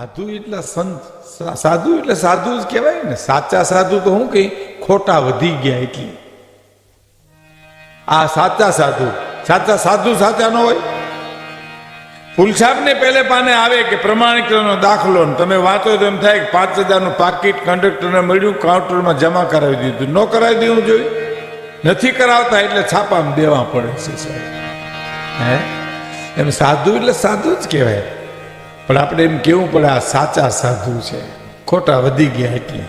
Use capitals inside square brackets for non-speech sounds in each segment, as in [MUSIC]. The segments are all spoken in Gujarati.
સાધુ એટલે સંત સાધુ એટલે સાધુ જ કહેવાય ને. સાચા સાધુ તો હું કઈ ખોટા વધી ગયા એટલી. આ સાચા સાધુ સાચા સાધુ સાચા ન હોય. ફૂલછાપ ને પહેલે પાને આવે કે પ્રમાણિકનો દાખલો તમે વાંચો તો એમ થાય કે પાંચ હજારનું પાકીટ કંડક્ટરને મળ્યું, કાઉન્ટરમાં જમા કરાવી દીધું. ન કરાવી દેવું જોઈએ નથી કરાવતા એટલે છાપામાં દેવા પડે છે સાહેબ. હે? એમ સાધુ એટલે સાધુ જ કહેવાય. પણ આપણે એમ કેવું પડે, આ સાચા સાધુ છે. ખોટા વધી ગયા એટલે.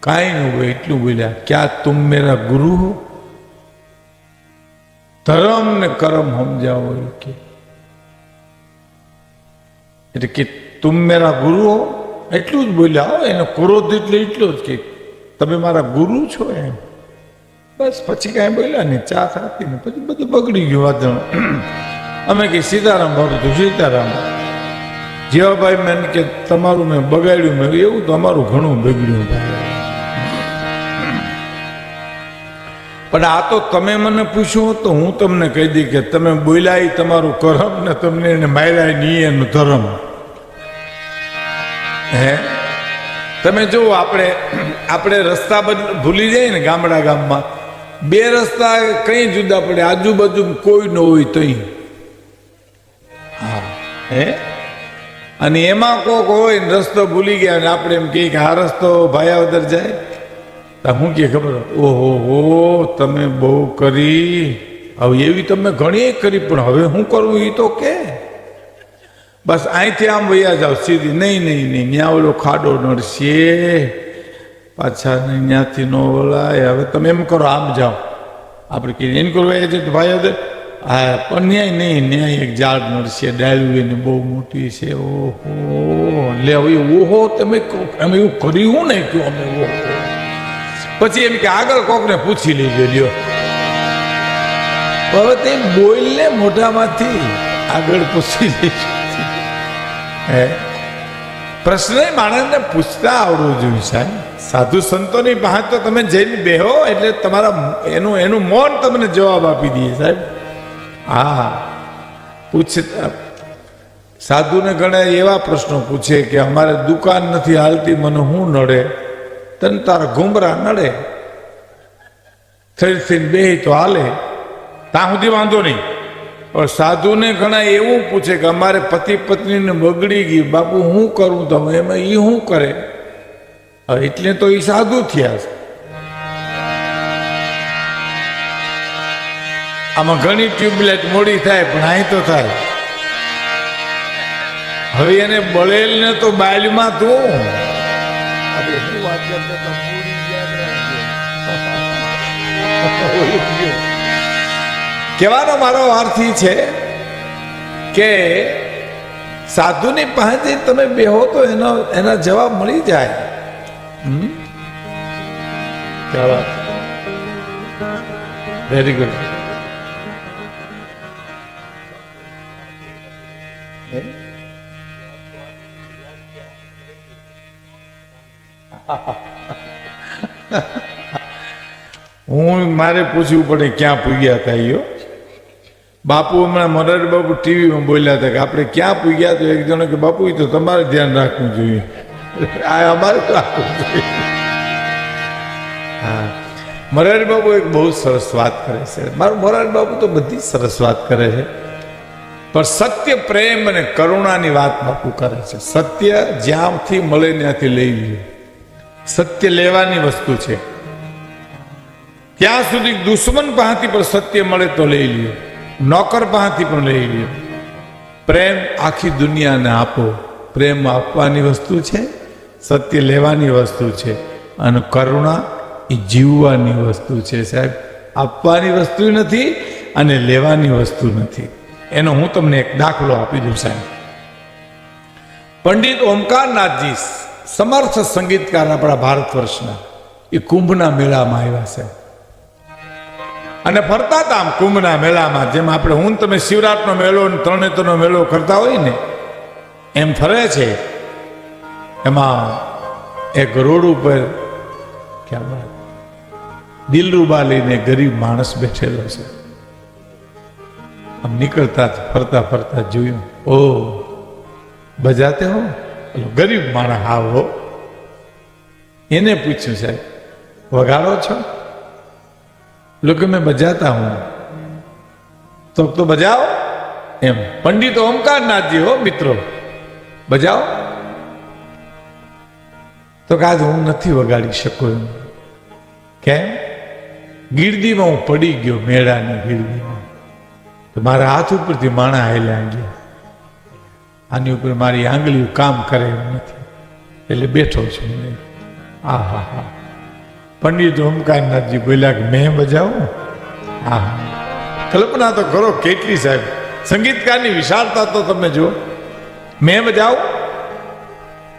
કાંઈ ન હોય એટલું બોલ્યા, ક્યાં તુમ મેરા ગુરુ હો? ધર્મ ને કરમ સમજાવો કે. એટલે કે, તુમ મેરા ગુરુ હો? એટલું જ બોલ્યા એનો ક્રોધ એટલે એટલો જ કે, તમે મારા ગુરુ છો એમ. બસ, પછી કાંઈ બોલ્યા નહીં, ચા ખાતી ને પછી બધું બગડી ગયું વાતણ અમે કે સીતારામ બાબુ તું સીતારામ જીવાભાઈ મેં કે તમારું મેં બગાડ્યું, મેં એવું તો અમારું ઘણું બગડ્યું. પણ આ તો તમે મને પૂછ્યું તો હું તમને કહી દઈ કે તમે બોલાય તમારું કરમ ને તમને એને માર્યા નહીં એનું ધર્મ. હે? તમે જુઓ, આપણે આપણે રસ્તા બદલ ભૂલી જાય ને ગામડા ગામમાં. બે રસ્તા કઈ જુદા પડે, આજુબાજુ કોઈ ન હોય તઈ. હા? અને એમાં કોક હોય રસ્તો ભૂલી ગયા અને આપણે એમ કહીએ કે આ રસ્તો ભાયાવદર જાય. તો હું કે ખબર ઓહો, હો, તમે બહુ કરી. હવે એવી તમે ઘણી કરી, પણ હવે હું કરવું એ તો કે? બસ અહીંથી આમ વૈયા જાવ સીધી, નહીં નહીં નહીં ત્યાં ઓલો ખાડો નડશે. પાછા ત્યાંથી ન ઓલાય હવે તમે એમ કરો, આમ જાઓ. આપણે કે એમ કરવા છે તો ભાઈ હા પણ ન્યાય નહીં ન્યાય એક ઝાડ નડશે ડાળ્યું એની બહુ મોટી છે ઓહો. લે હવે ઓહો તમે કહો, અમે એવું કર્યું ને કયો અમે ઓહો. પછી એમ કે આગળ કોકને પૂછી લેજો લ્યો. હવે તે બોલને મોઢામાંથી આગળ પૂછી લેજો. હે? પ્રશ્ન માણસને પૂછતા આવડવું જોઈએ સાહેબ. સાધુ સંતોની પાસે તો તમે જઈને બેહો એટલે તમારા એનું એનું મૌન તમને જવાબ આપી દઈએ સાહેબ. હા પૂછ સાધુને ઘણા એવા પ્રશ્નો પૂછે કે અમારે દુકાન નથી હાલતી, મને હું નડે? તને તારા ઘુમરા નડે? થઈ થઈને બે તો હાલે. ત્યાં સુધી વાંધો નહીં. પણ સાધુને ઘણા એવું પૂછે કે અમારે પતિ પત્નીને બગડી ગઈ, બાપુ હું કરું? તમે એમાં એ શું કરે? એટલે તો એ સાધુ થયા છે. આમાં ઘણી ટ્યુબલાઇટ મોડી થાય પણ અહીં તો થાય. હવે એને બળેલ ને તો બાયલમાં તું. [LAUGHS] કહેવાનો મારો અર્થ છે કે સાધુની પાસે તમે બેહો તો એનો એના જવાબ મળી જાય. વેરી ગુડ હું મારે પૂછવું પડે ક્યાં પૂગ્યા હતા યો બાપુ હમણાં મોરારી બાપુ ટીવીમાં બોલ્યા હતા કે આપણે ક્યાં પૂગ્યા તો એક જણો કે, બાપુ એ તો તમારે ધ્યાન રાખવું જોઈએ. [LAUGHS] આ અમારે રાખવું જોઈએ. હા. મોરારી બાપુ એક બહુ સરસ વાત કરે છે. મારું મોરારી બાપુ તો બધી સરસ વાત કરે છે. પણ સત્ય, પ્રેમ અને કરુણાની વાત બાપુ કરે છે. સત્ય જ્યાંથી મળે ત્યાંથી લઈ લ્યો. સત્ય લેવાની વસ્તુ છે. ત્યાં સુધી દુશ્મન પાસેથી પણ સત્ય મળે તો લઈ લ્યો. નોકર પાસેથી પણ લઈ લ્યો. પ્રેમ આખી દુનિયાને આપો. પ્રેમ આપવાની વસ્તુ છે, સત્ય લેવાની વસ્તુ છે અને કરુણા એ જીવવાની વસ્તુ છે સાહેબ. આપવાની વસ્તુ નથી અને લેવાની વસ્તુ નથી. એનો હું તમને એક દાખલો આપી દઉં સાહેબ. પંડિત ઓમકારનાથજી સમર્થ સંગીતકાર આપણા ભારત વર્ષના. એ કુંભના મેળામાં આવ્યા છે. અને ફરતા હતા કુંભના મેળામાં, જેમ આપણે હું તમે શિવરાતનો મેળો તરણેતરનો મેળો કરતા હોય ને, એમ ફરે છે. એમાં એક રોડ ઉપર ક્યાં વાત દિલરૂબા લઈને ગરીબ માણસ બેઠેલો છે. આમ નીકળતા ફરતા ફરતા જોયું ઓ બજાતે હો. ગરીબ માણસ આવો. એને પૂછ્યું, સાહેબ, વગાડો છો? લોકો મેં બજાતા હું. તો તો બજાવો. એમ, પંડિત ઓમકારનાથજી હો, મિત્રો. બજાવો. તો કે આજ હું નથી વગાડી શકું એમ. કેમ? ગીરદીમાં હું પડી ગયો મેળાની ગીરદીમાં. મારા હાથ ઉપરથી માણા હેલા ગયા. આની ઉપર મારી આંગળીઓ કામ કરે એમ નથી. એટલે બેઠો છું મેં આ હા હા પંડિત ઓમકારનાથજી બોલ્યા કે, મેં બજાવું? હા હા કલ્પના તો કરો કેટલી સાહેબ, સંગીતકારની વિશાળતા તો તમે જુઓ. મેં બજાવું?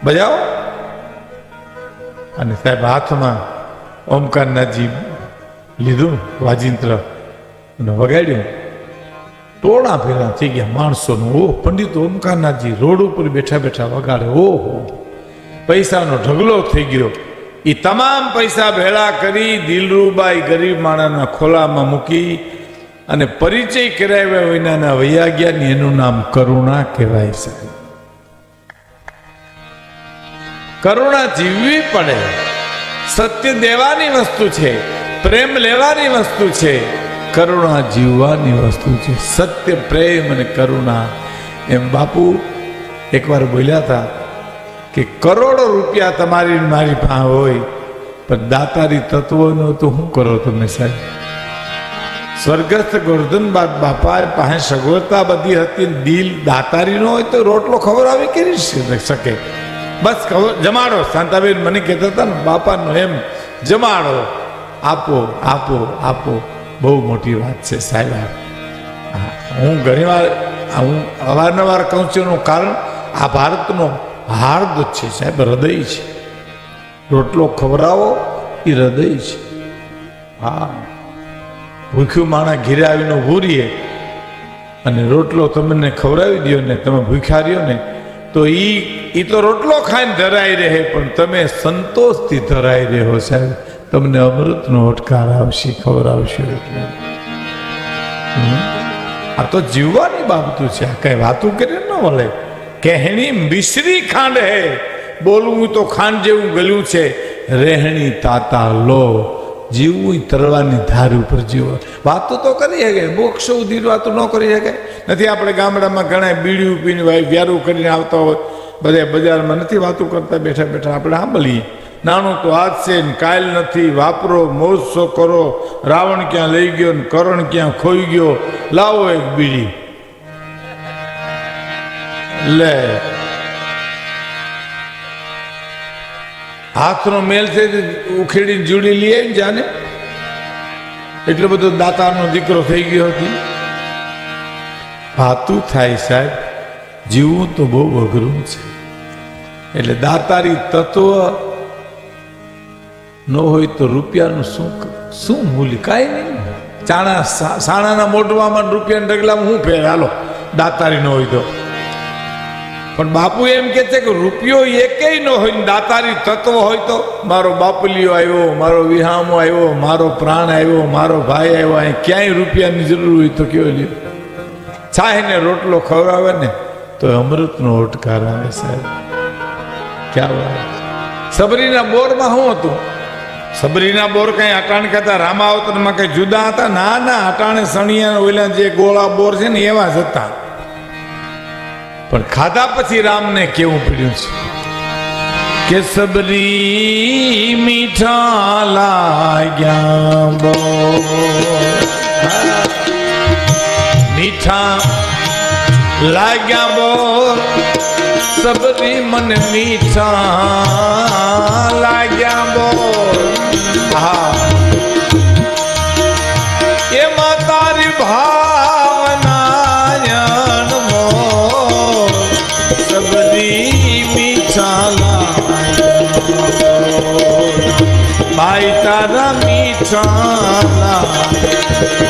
બજાવો. અને સાહેબ હાથમાં ઓમકારનાથજી લીધું વાજિંત્ર અને વગાડ્યું. ટોળા ભેગા થઈ ગયા માણસોનું. ઓ પંડિત ઓમકારનાથજી, રોડ ઉપર બેઠા બેઠા વગાડે. ઓહો, પૈસાનો ઢગલો થઈ ગયો. એ તમામ પૈસા ભેળા કરી દિલરૂબાઈ ગરીબ માણાના ખોલામાં મૂકી અને પરિચય કરાવ્યા વિનાના વૈયા ગયા ને એનું નામ કરુણા કહેવાય છે. કરુણા જીવવી પડે. સત્ય દેવાની વસ્તુ છે, પ્રેમ લેવાની વસ્તુ છે. કરુણા જીવવાની વસ્તુ છે. સત્ય, પ્રેમ અને કરુણા. એમ બાપુ એકવાર બોલ્યા હતા કે કરોડો રૂપિયા તમારી મારી પાસે હોય, પણ દાતારી તત્વોનો તો શું કરો તમે સાહેબ? સ્વર્ગસ્થ ગોર્ધન બાદ બાપા પાસે સગવડતા બધી હતી દિલ દાતારી નો હોય તો રોટલો ખવડાવી કરી શકે? બસ ખબર, જમાડો. શાંતાબેન મને કહેતા હતા ને, બાપાનો એમ, જમાડો. આપો આપો આપો. બહુ મોટી વાત છે સાહેબ. હા, ઘણીવાર હું અવારનવાર કહું છું એનું કારણ આ ભારતનો હાર્દ છે સાહેબ હૃદય છે. રોટલો ખવડાવો એ હૃદય છે. હા. ભૂખ્યું માણા ઘીરે આવીને ભૂરીએ અને રોટલો તમને ખવડાવી દો ને તમે ભૂખ્યા રહ્યો ને તો એ એ તો રોટલો ખાઈને ધરાઈ રહે પણ તમે સંતોષથી ધરાઈ રહ્યો સાહેબ. તમને અમૃતનો ઓટકાર આવશે, ખબર આવશે. એટલે આ તો જીવવાની બાબતું છે. આ કઈ વાતું કરે ન મળે. કહેણી મિશ્રી ખાંડ. હે બોલવું તો ખાંડ જેવું ગલ્યું છે. રહેણી તાતા લો. જીવવું તરવાની ધાર ઉપર જીવો. વાતો તો કરી શકે મોક્ષ સુધી વાતો ન કરી શકે નથી આપણે ગામડામાં ઘણા બીડીયું પીને વ્યારું કરીને આવતા હોય. બધા બજારમાં નથી વાતો કરતા બેઠા બેઠા. આપણે સાંભળીએ. નાનું તો આજ છે ને કાલ નથી, વાપરો, મોજશો કરો, રાવણ ક્યાં લઈ ગયો ને કરણ ક્યાં ખોઈ ગયો, લાવો એક બીડી. લે. હાથનો મેલ છે ઉખેડીને જુડી લઈએ ને જાને. એટલો બધો દાતાનો દીકરો થઈ ગયો હતી. ભાતું થાય સાહેબ, જીવવું તો બહુ અઘરું છે. એટલે દાતારી તત્વ ન હોય તો રૂપિયાનું શું શું મૂલ્ય? કાંઈ નહીં. ચાણા સાણાના મોઢવામાં રૂપિયાને ડગલામાં હું ફેર? હાલો, દાતારી ન હોય તો. પણ બાપુ એમ કે છે કે રૂપિયો એકેય ન હોય ને દાતારી તત્વ હોય તો. મારો બાપલીઓ આવ્યો, મારો વિહામો આવ્યો, મારો પ્રાણ આવ્યો, મારો ભાઈ આવ્યો, અહીં ક્યાંય રૂપિયાની જરૂર હોય તો કેવો લ્યો. છાહીને રોટલો ખવડાવે ને તો અમૃતનો ઓટકાર આવે સાહેબ. ક્યાં વાત? સબરીના બોરમાં શું હતું? સબરીના બોર કઈ અટાણ કહેતા રામાવતરમાં કઈ જુદા હતા? ના ના અટાણે સણિયા ઓલા જે ગોળા બોર છે ને, એવા જ હતા. પણ ખાધા પછી રામને કેવું પડ્યું છે? કે સબરી મીઠા લાગ્યા હા. મીઠા લાગ્યા सबरी मन मीठा लाग्या बोल ये माता भावना मो सबरी मीठा लाइ तारा मीठा लाया